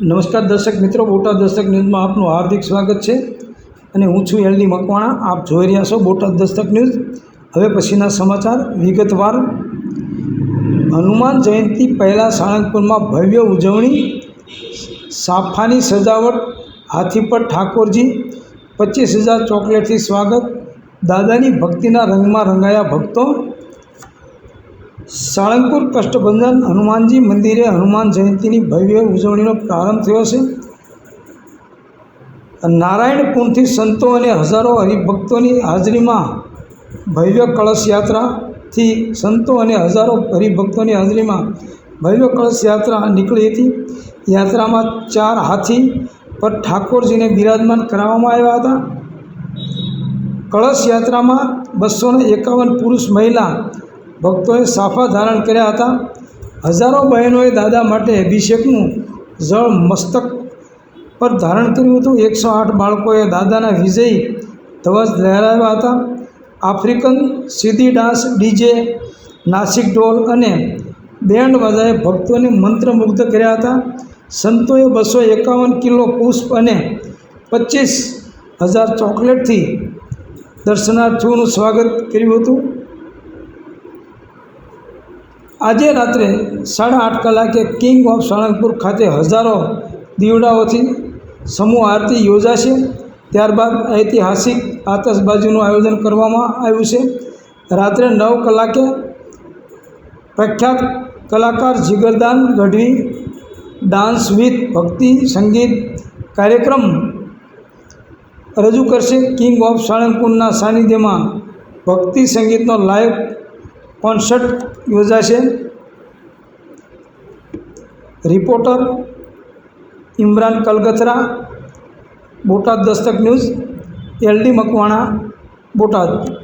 નમસ્કાર દર્શક મિત્રો, બોટાદ દર્શક ન્યૂઝમાં આપનું હાર્દિક સ્વાગત છે અને હું છું એલડી મકવાણા. આપ જોઈ રહ્યા છો બોટાદ દસ્તક ન્યૂઝ. હવે પછીના સમાચાર વિગતવાર. હનુમાન જયંતિ પહેલાં સાણંદપુરમાં ભવ્ય ઉજવણી. સાફાની સજાવટ. હાથી પર ઠાકોરજી. પચીસ હજાર ચોકલેટથી સ્વાગત. દાદાની ભક્તિના રંગમાં રંગાયા ભક્તો. સાળંગપુર કષ્ટભંજન હનુમાનજી મંદિરે હનુમાન જયંતિની ભવ્ય ઉજવણીનો પ્રારંભ થયો છે. નારાયણપુરથી સંતો અને હજારો હરિભક્તોની હાજરીમાં ભવ્ય કળશ યાત્રાથી સંતો અને હજારો હરિભક્તોની હાજરીમાં ભવ્ય કળશ યાત્રા નીકળી હતી. યાત્રામાં ચાર હાથી પર ઠાકોરજીને બિરાજમાન કરાવવામાં આવ્યા હતા. કળશ યાત્રામાં બસો એકાવન પુરુષ મહિલા ભક્તોએ સાફા ધારણ કર્યા હતા. હજારો બહેનોએ દાદા માટે અભિષેકનું જળ મસ્તક પર ધારણ કર્યું હતું. એકસો આઠ બાળકોએ દાદાના વિજયી ધ્વજ લહેરાવ્યા હતા. આફ્રિકન સીધી ડાન્સ ડીજે, નાસિક ઢોલ અને બેન્ડ બાજાએ ભક્તોને મંત્રમુગ્ધ કર્યા હતા. સંતોએ બસો એકાવન કિલો પુષ્પ અને પચીસ હજાર ચોકલેટથી દર્શનાર્થીઓનું સ્વાગત કર્યું હતું. આજે રાત્રે સાડા આઠ કલાકે કિંગ ઓફ સાળંગપુર ખાતે હજારો દીવડાઓથી સમૂહ આરતી યોજાશે. ત્યારબાદ ઐતિહાસિક આતશબાજીનું આયોજન કરવામાં આવ્યું છે. રાત્રે નવ કલાકે પ્રખ્યાત કલાકાર જીગરદાન ગઢવી, ડાન્સ વિથ ભક્તિ સંગીત કાર્યક્રમ રજૂ કરશે. કિંગ ઓફ સાળંગપુરના સાનિધ્યમાં ભક્તિ સંગીતનો લાઈવ કોન્સર્ટ યોજાશે. Reporter Imran Kalgathara. Botad Dastak news LD Makwana Botad.